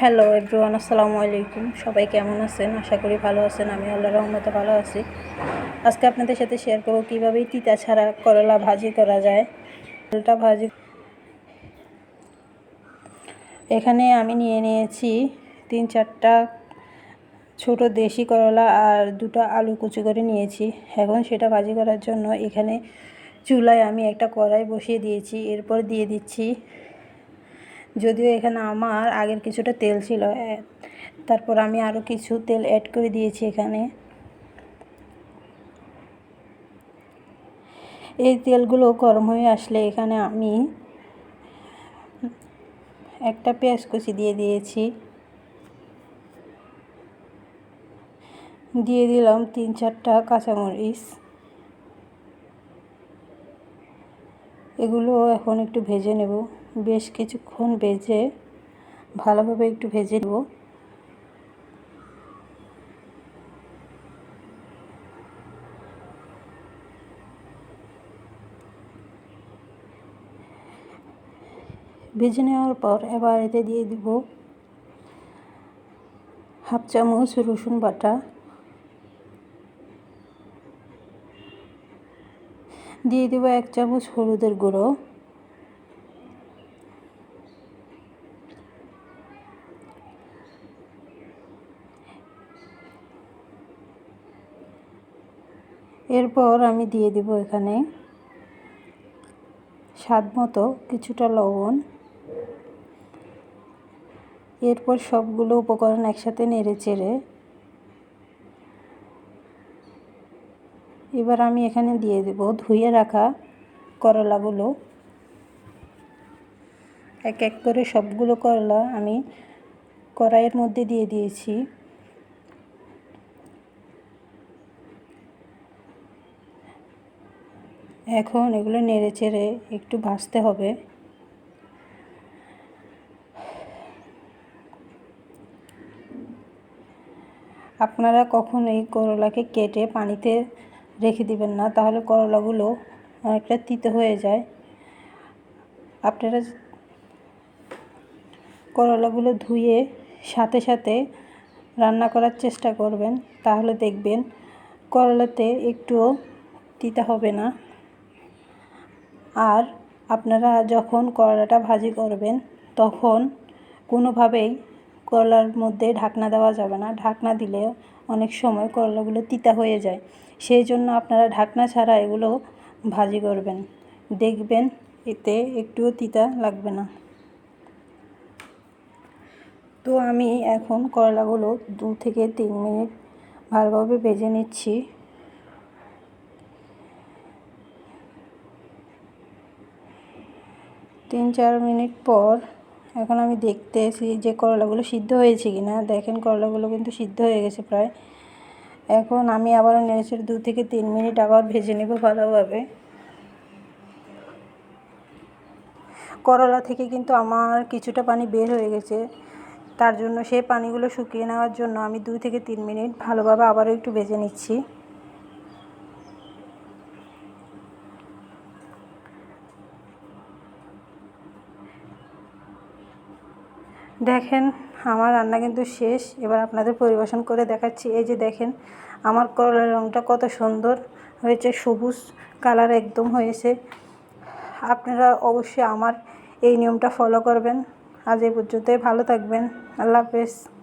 Hello everyone আসসালামু আলাইকুম সবাই কেমন আছেন? আশা করি ভালো আছেন। আমি আল্লাহ রহমতে ভালো আছি। আজকে আপনাদের সাথে শেয়ার করব কীভাবে তিতা ছাড়া করলা ভাজি করা যায়। করলাটা ভাজি এখানে আমি নিয়ে নিয়েছি তিন চারটা ছোট দেশি করলা আর দুটো আলু কুচি করে নিয়েছি। এখন সেটা ভাজি করার জন্য এখানে চুলায় আমি একটা কড়াই বসিয়ে দিয়েছি। এরপর দিয়ে দিচ্ছি যদিও এখানে আমার আগের কিছুটা তেল ছিল তারপর আমি আরও কিছু তেল অ্যাড করে দিয়েছি এখানে। এই তেলগুলো গরম হয়ে আসলে এখানে আমি একটা পেঁয়াজ কুচি দিয়ে দিয়েছি। দিয়ে দিলাম তিন চারটা কাঁচামরিচ। এগুলো এখন একটু ভেজে নেব। বেশ কিছুক্ষণ ভেজে ভালোভাবে একটু ভেজে নেব। ভেজে নেওয়ার পর এবার এতে দিয়ে দিব হাফ চামচ রসুন বাটা। দিয়ে দেবো এক চামচ হলুদের গুঁড়ো। এরপর আমি দিয়ে দিব এখানে স্বাদ মতো কিছুটা লবণ। এরপর সবগুলো উপকরণ একসাথে নেড়ে চেড়ে এবার আমি এখানে দিয়ে দেব ধুয়ে রাখা করলাগুলো। এক এক করে সবগুলো করলা আমি কড়াইয়ের মধ্যে দিয়ে দিয়েছি। এখন এগুলো নেড়ে চেড়ে একটু ভাজতে হবে। আপনারা কখন এই করলাকে কেটে পানিতে রেখে দিবেন না, তাহলে করলাগুলো অনেকটা তিতে হয়ে যায়। আপনারা করলাগুলো ধুয়ে সাথে সাথে রান্না করার চেষ্টা করবেন, তাহলে দেখবেন করলাতে একটুও তিতা হবে না। আর আপনারা যখন করলাটা ভাজি করবেন, তখন কোনোভাবেই করলার মধ্যে ঢাকনা দেওয়া যাবে না। ঢাকনা দিলে অনেক সময় করলাগুলো তিতা হয়ে যায়। সেই জন্য আপনারা ঢাকনা ছাড়া এগুলো ভাজি করবেন। দেখবেন এতে একটুও তিতা লাগবে না। তো আমি এখন করলাগুলো দু থেকে তিন মিনিট ভালোভাবে ভেজে নিচ্ছি। তিন চার মিনিট পর এখন আমি দেখতেছি যে করলাগুলো সিদ্ধ হয়েছে কি না। দেখেন করলাগুলো কিন্তু সিদ্ধ হয়ে গেছে প্রায়। এখন আমি আবার নেড়েচেড়ে দু থেকে তিন মিনিট আবার ভেজে নেব ভালোভাবে। করলা থেকে কিন্তু আমার কিছুটা পানি বের হয়ে গেছে। তার জন্য সেই পানিগুলো শুকিয়ে নেওয়ার জন্য আমি দুই থেকে তিন মিনিট ভালোভাবে আবারও একটু ভেজে নিচ্ছি। দেখেন, আমার রান্না কিন্তু শেষ। এবার আপনাদের পরিবেশন করে দেখাচ্ছি। এই যে দেখেন, আমার করলার রঙটা কত সুন্দর হয়েছে, সবুজ কালার একদম হয়েছে। আপনারা অবশ্যই আমার এই নিয়মটা ফলো করবেন। আজ এই পর্যন্তই, ভালো থাকবেন। আল্লাহ হাফেজ।